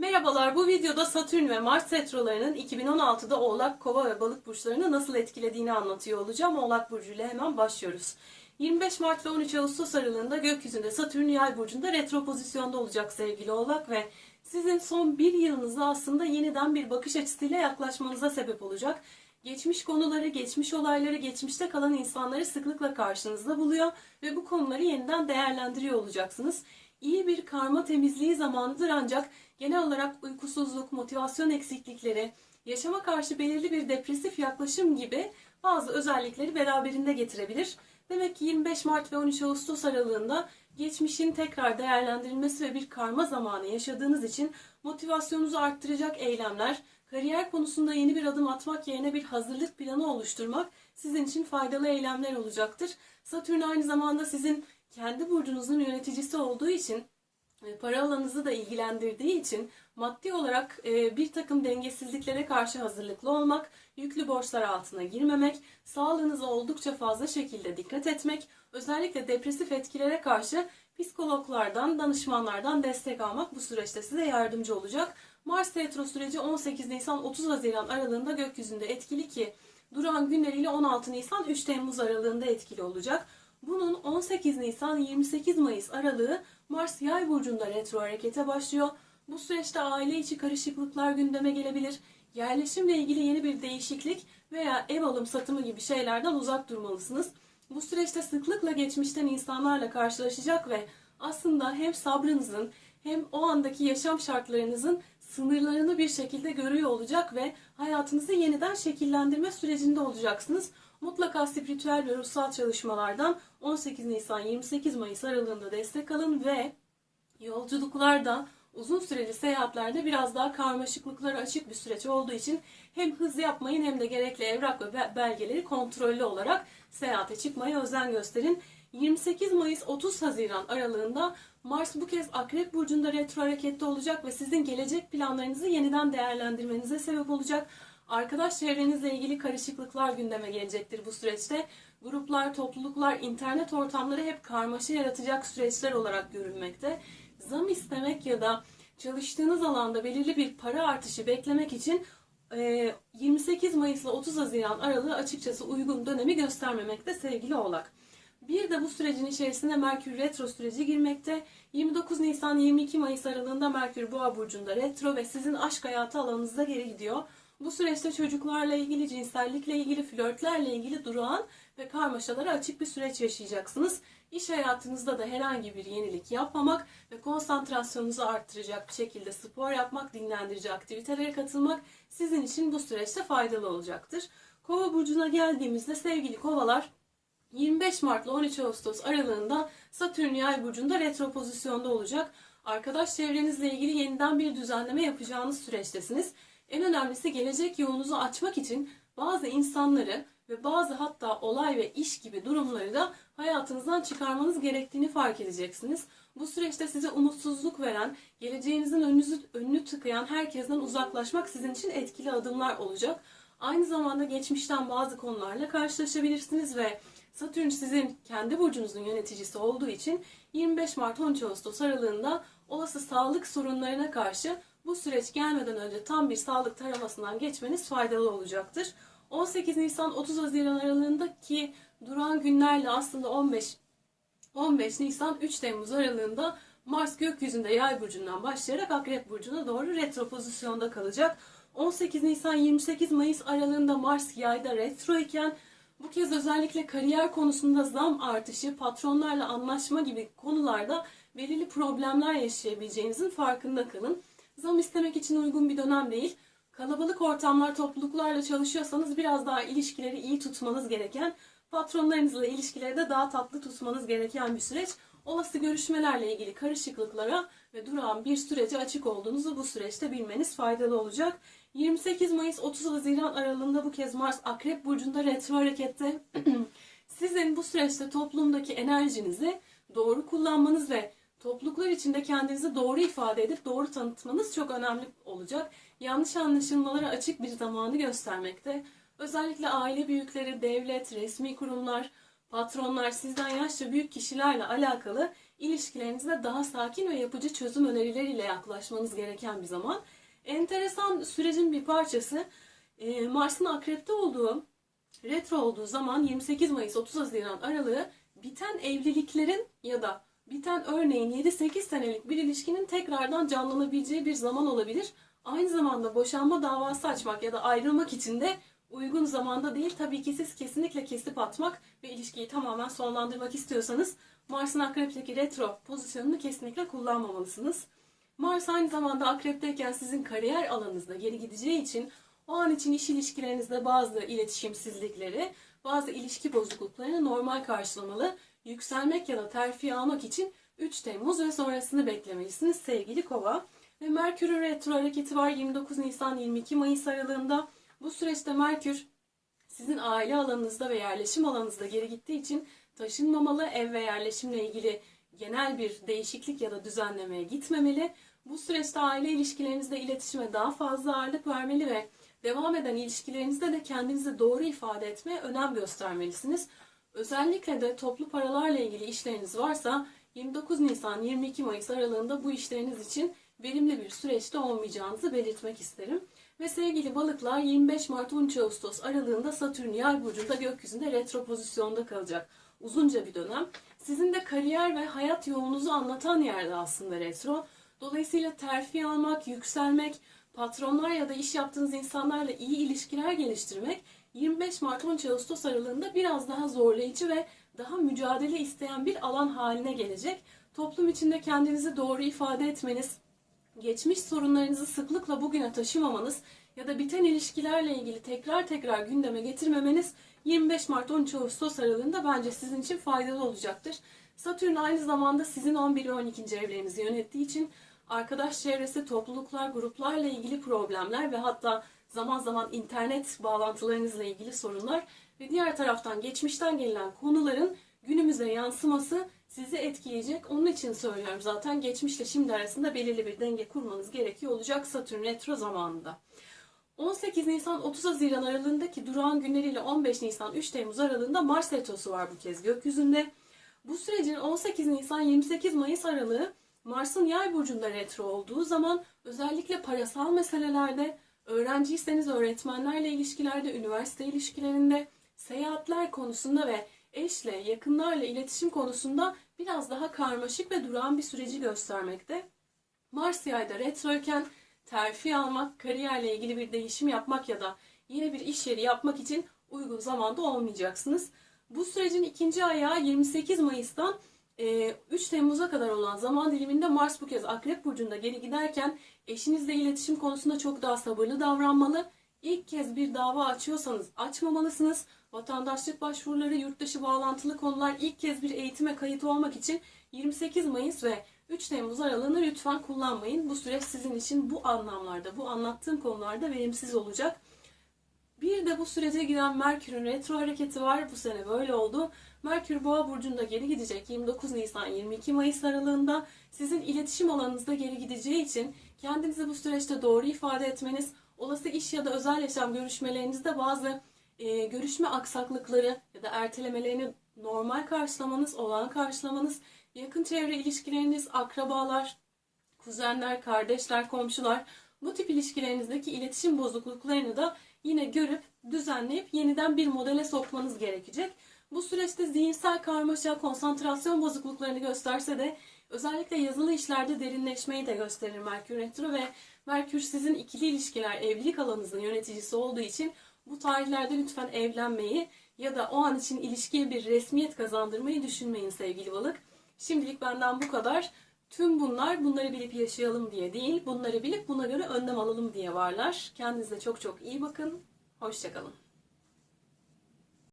Merhabalar, bu videoda Satürn ve Mars retrolarının 2016'da Oğlak, Kova ve Balık burçlarını nasıl etkilediğini anlatıyor olacağım. Oğlak burcu ile hemen başlıyoruz. 25 Mart ve 13 Ağustos aralığında gökyüzünde Satürn Yay burcunda retro pozisyonda olacak sevgili Oğlak ve sizin son bir yılınızda aslında yeniden bir bakış açısıyla yaklaşmanıza sebep olacak. Geçmiş konuları, geçmiş olayları, geçmişte kalan insanları sıklıkla karşınızda buluyor ve bu konuları yeniden değerlendiriyor olacaksınız. İyi bir karma temizliği zamanıdır ancak genel olarak uykusuzluk, motivasyon eksiklikleri, yaşama karşı belirli bir depresif yaklaşım gibi bazı özellikleri beraberinde getirebilir. Demek ki 25 Mart ve 13 Ağustos aralığında geçmişin tekrar değerlendirilmesi ve bir karma zamanı yaşadığınız için motivasyonunuzu arttıracak eylemler, kariyer konusunda yeni bir adım atmak yerine bir hazırlık planı oluşturmak sizin için faydalı eylemler olacaktır. Satürn aynı zamanda sizin kendi burcunuzun yöneticisi olduğu için e, para alanınızı da ilgilendirdiği için maddi olarak e, bir takım dengesizliklere karşı hazırlıklı olmak, yüklü borçlar altına girmemek, sağlığınıza oldukça fazla şekilde dikkat etmek, özellikle depresif etkilere karşı psikologlardan, danışmanlardan destek almak bu süreçte size yardımcı olacak. Mars retro süreci 18 Nisan 30 Haziran aralığında gökyüzünde etkili ki duran günleriyle 16 Nisan 3 Temmuz aralığında etkili olacak. Bunun 18 Nisan 28 Mayıs aralığı Mars Yay burcunda retro harekete başlıyor. Bu süreçte aile içi karışıklıklar gündeme gelebilir. Yerleşimle ilgili yeni bir değişiklik veya ev alım satımı gibi şeylerden uzak durmalısınız. Bu süreçte sıklıkla geçmişten insanlarla karşılaşacak ve aslında hem sabrınızın hem o andaki yaşam şartlarınızın sınırlarını bir şekilde görüyor olacak ve hayatınızı yeniden şekillendirme sürecinde olacaksınız. Mutlaka spiritüel ve ruhsal çalışmalardan 18 Nisan 28 Mayıs aralığında destek alın ve yolculuklarda uzun süreli seyahatlerde biraz daha karmaşıklıklara açık bir süreç olduğu için hem hız yapmayın hem de gerekli evrak ve be- belgeleri kontrollü olarak seyahate çıkmaya özen gösterin. 28 Mayıs 30 Haziran aralığında Mars bu kez Akrep Burcu'nda retro harekette olacak ve sizin gelecek planlarınızı yeniden değerlendirmenize sebep olacak. Arkadaş çevrenizle ilgili karışıklıklar gündeme gelecektir bu süreçte. Gruplar, topluluklar, internet ortamları hep karmaşa yaratacak süreçler olarak görülmekte. Zam istemek ya da çalıştığınız alanda belirli bir para artışı beklemek için e, 28 Mayıs ile 30 Haziran aralığı açıkçası uygun dönemi göstermemekte sevgili Oğlak. Bir de bu sürecin içerisinde Merkür retro süreci girmekte. 29 Nisan 22 Mayıs aralığında Merkür Boğa burcunda retro ve sizin aşk hayatı alanınıza geri gidiyor. Bu süreçte çocuklarla ilgili, cinsellikle ilgili, flörtlerle ilgili durağan ve karmaşalara açık bir süreç yaşayacaksınız. İş hayatınızda da herhangi bir yenilik yapmamak ve konsantrasyonunuzu arttıracak bir şekilde spor yapmak, dinlendirici aktivitelere katılmak sizin için bu süreçte faydalı olacaktır. Kova burcuna geldiğimizde sevgili kovalar 25 Mart ile 13 Ağustos aralığında Satürn Yay burcunda retro pozisyonda olacak. Arkadaş çevrenizle ilgili yeniden bir düzenleme yapacağınız süreçtesiniz. En önemlisi gelecek yolunuzu açmak için bazı insanları ve bazı hatta olay ve iş gibi durumları da hayatınızdan çıkarmanız gerektiğini fark edeceksiniz. Bu süreçte size umutsuzluk veren, geleceğinizin önünüzü, önünü tıkayan herkesten uzaklaşmak sizin için etkili adımlar olacak. Aynı zamanda geçmişten bazı konularla karşılaşabilirsiniz ve Satürn sizin kendi burcunuzun yöneticisi olduğu için 25 Mart 13 Ağustos aralığında olası sağlık sorunlarına karşı bu süreç gelmeden önce tam bir sağlık taramasından geçmeniz faydalı olacaktır. 18 Nisan 30 Haziran aralığındaki duran günlerle aslında 15 15 Nisan 3 Temmuz aralığında Mars gökyüzünde yay burcundan başlayarak akrep burcuna doğru retro pozisyonda kalacak. 18 Nisan 28 Mayıs aralığında Mars yayda retro iken bu kez özellikle kariyer konusunda zam artışı, patronlarla anlaşma gibi konularda belirli problemler yaşayabileceğinizin farkında kalın. Zam istemek için uygun bir dönem değil. Kalabalık ortamlar, topluluklarla çalışıyorsanız biraz daha ilişkileri iyi tutmanız gereken, patronlarınızla ilişkileri de daha tatlı tutmanız gereken bir süreç. Olası görüşmelerle ilgili karışıklıklara ve durağan bir sürece açık olduğunuzu bu süreçte bilmeniz faydalı olacak. 28 Mayıs 30 Haziran aralığında bu kez Mars Akrep Burcu'nda retro harekette. Sizin bu süreçte toplumdaki enerjinizi doğru kullanmanız ve topluluklar içinde kendinizi doğru ifade edip doğru tanıtmanız çok önemli olacak. Yanlış anlaşılmalara açık bir zamanı göstermekte. Özellikle aile büyükleri, devlet, resmi kurumlar, Patronlar sizden yaşça büyük kişilerle alakalı ilişkilerinizde daha sakin ve yapıcı çözüm önerileriyle yaklaşmanız gereken bir zaman. Enteresan sürecin bir parçası e, Mars'ın akrepte olduğu, retro olduğu zaman 28 Mayıs 30 Haziran aralığı biten evliliklerin ya da biten örneğin 7-8 senelik bir ilişkinin tekrardan canlanabileceği bir zaman olabilir. Aynı zamanda boşanma davası açmak ya da ayrılmak için de uygun zamanda değil. Tabii ki siz kesinlikle kesip atmak ve ilişkiyi tamamen sonlandırmak istiyorsanız Mars'ın akrepteki retro pozisyonunu kesinlikle kullanmamalısınız. Mars aynı zamanda akrepteyken sizin kariyer alanınızda geri gideceği için o an için iş ilişkilerinizde bazı iletişimsizlikleri, bazı ilişki bozukluklarını normal karşılamalı, yükselmek ya da terfi almak için 3 Temmuz ve sonrasını beklemelisiniz sevgili kova. Ve Merkür'ün retro hareketi var 29 Nisan 22 Mayıs aralığında. Bu süreçte Merkür sizin aile alanınızda ve yerleşim alanınızda geri gittiği için taşınmamalı, ev ve yerleşimle ilgili genel bir değişiklik ya da düzenlemeye gitmemeli. Bu süreçte aile ilişkilerinizde iletişime daha fazla ağırlık vermeli ve devam eden ilişkilerinizde de kendinizi doğru ifade etmeye önem göstermelisiniz. Özellikle de toplu paralarla ilgili işleriniz varsa 29 Nisan 22 Mayıs aralığında bu işleriniz için verimli bir süreçte olmayacağınızı belirtmek isterim. Ve sevgili balıklar 25 Mart 13 Ağustos aralığında Satürn yay burcunda gökyüzünde retro pozisyonda kalacak. Uzunca bir dönem. Sizin de kariyer ve hayat yolunuzu anlatan yerde aslında retro. Dolayısıyla terfi almak, yükselmek, patronlar ya da iş yaptığınız insanlarla iyi ilişkiler geliştirmek 25 Mart 13 Ağustos aralığında biraz daha zorlayıcı ve daha mücadele isteyen bir alan haline gelecek. Toplum içinde kendinizi doğru ifade etmeniz, geçmiş sorunlarınızı sıklıkla bugüne taşımamanız ya da biten ilişkilerle ilgili tekrar tekrar gündeme getirmemeniz 25 Mart 13 Ağustos aralığında bence sizin için faydalı olacaktır. Satürn aynı zamanda sizin 11 ve 12. evlerinizi yönettiği için arkadaş çevresi, topluluklar, gruplarla ilgili problemler ve hatta zaman zaman internet bağlantılarınızla ilgili sorunlar ve diğer taraftan geçmişten gelen konuların günümüze yansıması sizi etkileyecek. Onun için söylüyorum zaten geçmişle şimdi arasında belirli bir denge kurmanız gerekiyor olacak Satürn retro zamanında. 18 Nisan 30 Haziran aralığındaki durağan günleriyle 15 Nisan 3 Temmuz aralığında Mars retrosu var bu kez gökyüzünde. Bu sürecin 18 Nisan 28 Mayıs aralığı Mars'ın yay burcunda retro olduğu zaman özellikle parasal meselelerde, öğrenciyseniz öğretmenlerle ilişkilerde, üniversite ilişkilerinde, seyahatler konusunda ve eşle, yakınlarla iletişim konusunda biraz daha karmaşık ve durağan bir süreci göstermekte. Mars yayda retroyken terfi almak, kariyerle ilgili bir değişim yapmak ya da yeni bir iş yeri yapmak için uygun zamanda olmayacaksınız. Bu sürecin ikinci ayağı 28 Mayıs'tan 3 Temmuz'a kadar olan zaman diliminde Mars bu kez Akrep Burcu'nda geri giderken eşinizle iletişim konusunda çok daha sabırlı davranmalı. İlk kez bir dava açıyorsanız açmamalısınız. Vatandaşlık başvuruları, yurtdışı bağlantılı konular ilk kez bir eğitime kayıt olmak için 28 Mayıs ve 3 Temmuz aralığını lütfen kullanmayın. Bu süreç sizin için bu anlamlarda, bu anlattığım konularda verimsiz olacak. Bir de bu sürece giren Merkür'ün retro hareketi var. Bu sene böyle oldu. Merkür Boğa burcunda geri gidecek 29 Nisan 22 Mayıs aralığında. Sizin iletişim alanınızda geri gideceği için kendinizi bu süreçte doğru ifade etmeniz, olası iş ya da özel yaşam görüşmelerinizde bazı e, görüşme aksaklıkları ya da ertelemelerini normal karşılamanız, olağan karşılamanız, yakın çevre ilişkileriniz, akrabalar, kuzenler, kardeşler, komşular bu tip ilişkilerinizdeki iletişim bozukluklarını da yine görüp düzenleyip yeniden bir modele sokmanız gerekecek. Bu süreçte zihinsel karmaşa, konsantrasyon bozukluklarını gösterse de özellikle yazılı işlerde derinleşmeyi de gösterir Merkür Retro ve Merkür sizin ikili ilişkiler, evlilik alanınızın yöneticisi olduğu için bu tarihlerde lütfen evlenmeyi ya da o an için ilişkiye bir resmiyet kazandırmayı düşünmeyin sevgili balık. Şimdilik benden bu kadar. Tüm bunlar bunları bilip yaşayalım diye değil, bunları bilip buna göre önlem alalım diye varlar. Kendinize çok çok iyi bakın. Hoşçakalın.